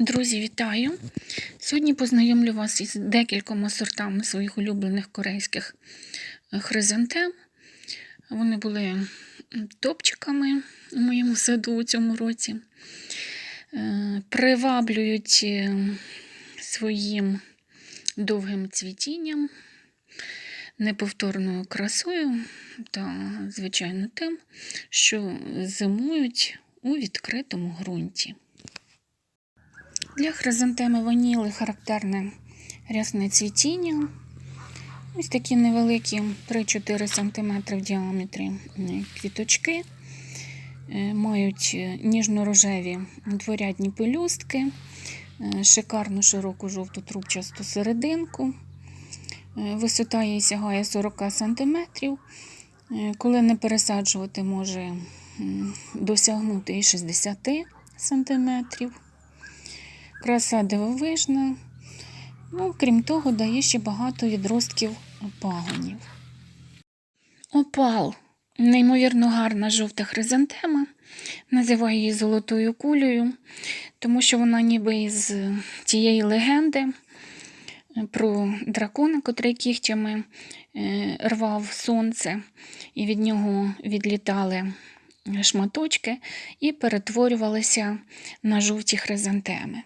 Друзі, вітаю! Сьогодні познайомлю вас із декількома сортами своїх улюблених корейських хризантем. Вони були топчиками у моєму саду у цьому році. Е, Приваблюють е, своїм довгим цвітінням, неповторною красою та, звичайно, тим, що зимують у відкритому ґрунті. Для хризантеми ваніли характерне рясне цвітіння. Ось такі невеликі 3-4 см в діаметрі е, квіточки. Е, Мають е, ніжно-рожеві дворядні пелюстки, шикарну широку жовту трубчасту серединку. Висота її сягає 40 см. Коли не пересаджувати, може досягнути і 60 сантиметрів. Краса дивовижна. Ну, крім того, дає ще багато відростків пагонів. Опал. Неймовірно гарна жовта хризантема. Називаю її золотою кулею, тому що вона ніби із тієї легенди про дракона, котрий кігтями е, рвав сонце, і від нього відлітали шматочки і перетворювалися на жовті хризантеми.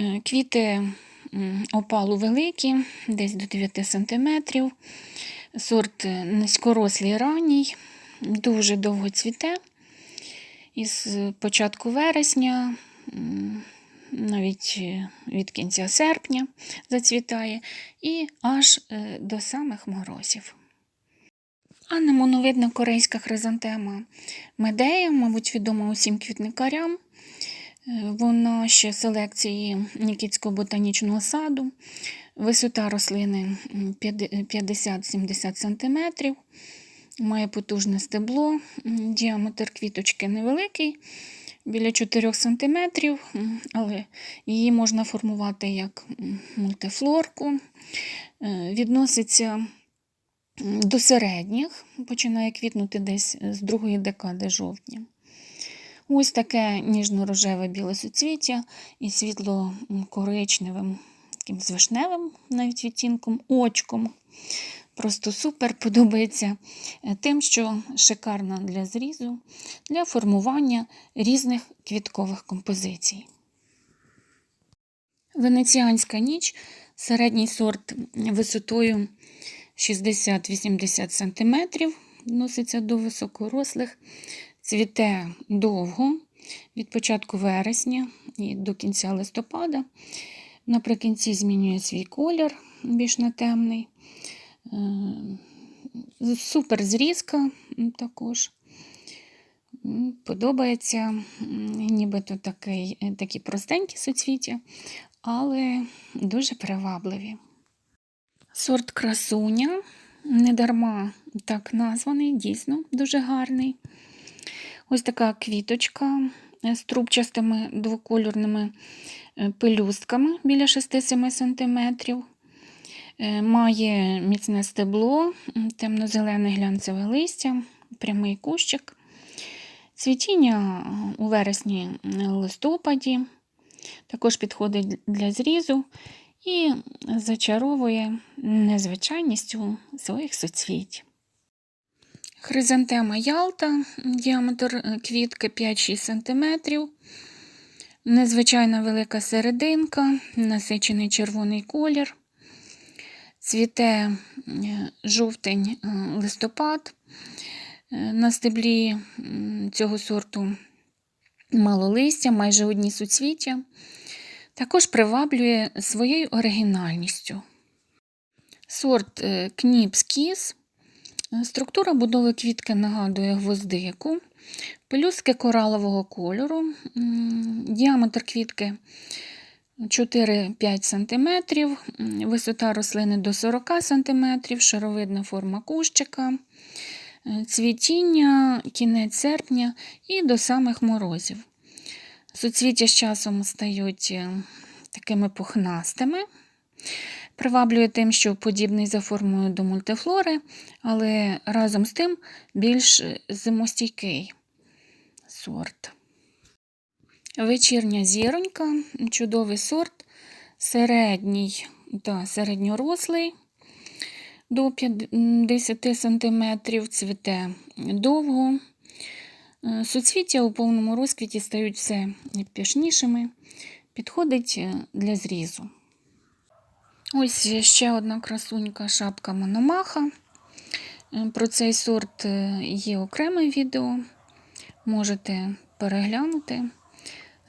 Е, Квіти опалу великі, десь до 9 см. Сорт е, низькорослий ранній, дуже довго цвіте. Із початку вересня, навіть е, від кінця серпня зацвітає, і аж до самих морозів. А немоновидна корейська хризантема медея, мабуть, відома усім квітникарям. Вона ще селекції Нікітського ботанічного саду. Висота рослини 50-70 см. Має потужне стебло. Діаметр квіточки невеликий, біля 4 см, але її можна формувати як мультифлорку. Відноситься до середніх, починає квітнути десь з другої декади жовтня. Ось таке ніжно-рожеве біле суцвіття і світло-коричневим, таким з вишневим навіть відтінком, очком. Просто супер подобається е, тим, що шикарна для зрізу, для формування різних квіткових композицій. Венеціанська ніч середній сорт висотою 60-80 см, відноситься до високорослих, цвіте довго від початку вересня і до кінця листопада. Наприкінці змінює свій колір більш на темний. Е, Супер зрізка також. Подобається, нібито такий, такі простенькі суцвіття, але дуже привабливі. Сорт красуня, недарма так названий, дійсно дуже гарний. Ось така квіточка з трубчастими двокольорними е, пелюстками біля 6-7 см. Е, Має міцне стебло, темно-зелене глянцеве листя, прямий кущик. Цвітіння е, у вересні листопаді. Також підходить для зрізу і зачаровує незвичайністю своїх суцвіть. Хризантема Ялта, діаметр е, квітки 5-6 см. Незвичайно велика серединка, насичений червоний колір. Цвіте е, жовтень е, листопад. На стеблі цього сорту мало листя, майже одні суцвіття. Також приваблює своєю оригінальністю. Сорт Кніпс Кіс. Е, Структура будови квітки нагадує гвоздику, пелюстки коралового кольору, діаметр квітки 4-5 см, висота рослини до 40 см, шаровидна форма кущика, е, цвітіння, кінець серпня і до самих морозів. Суцвіття з часом стають е, такими пухнастими. Приваблює тим, що подібний за формою до мультифлори, але разом з тим більш зимостійкий сорт. Вечірня зіронька, чудовий сорт, середній та середньорослий до 50 см, цвіте довго. Е, Суцвіття у повному розквіті стають все пішнішими, підходить е, для зрізу. Ось ще одна красунька шапка Мономаха. Е, Про цей сорт е, є окреме відео, можете переглянути.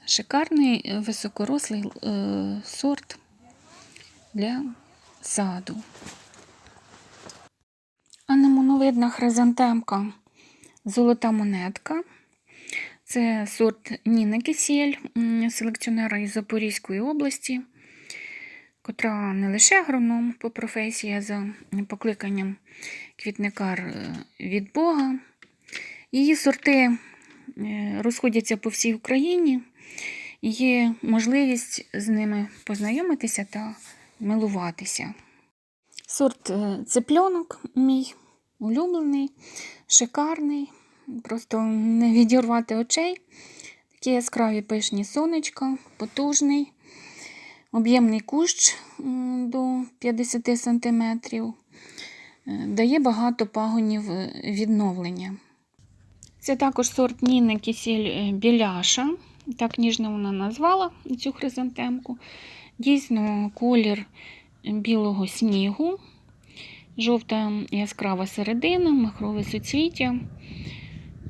Шикарний е, високорослий сорт для саду. Анемоновидна хризантемка Золота монетка. Це сорт Ніни Кисєль, м, селекціонера із Запорізької області, котра не лише агроном по професії, а за покликанням квітникар е, від Бога. Її сорти е, розходяться по всій Україні. Є можливість з ними познайомитися та милуватися. Сорт е, цепльонок мій улюблений, шикарний, просто не відірвати очей. Такі яскраві пишні сонечка, потужний, об'ємний кущ до 50 см. Дає багато пагонів е, відновлення. Це також сорт Ніни Кисіль е, Біляша. Так ніжно вона назвала цю хризантемку. Дійсно, колір білого снігу, жовта яскрава середина, махрове суцвіття.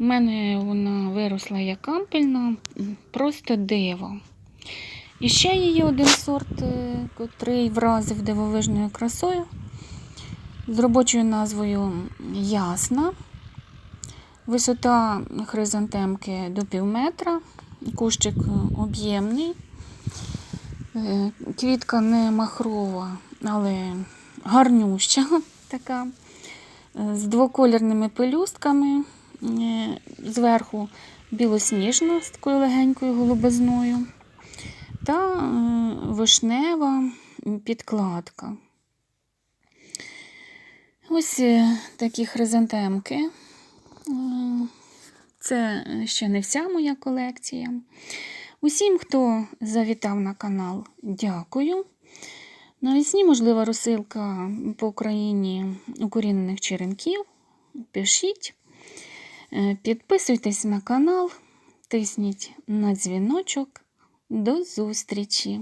У мене вона виросла як ампельна, м, просто диво. І ще є один сорт, е, котрий вразив дивовижною красою з робочою назвою Ясна. Висота хризантемки до пів метра, кущик об'ємний, Е, квітка не махрова, але гарнюща така, е, з двокольорними пелюстками, зверху білосніжна з такою легенькою голубизною та е, вишнева підкладка. Ось е, такі хризантемки. Е, Це ще не вся моя колекція. Усім, хто завітав на канал, дякую. Навесні можлива розсилка по Україні укорінених черенків. Пишіть, підписуйтесь на канал, тисніть на дзвіночок. До зустрічі!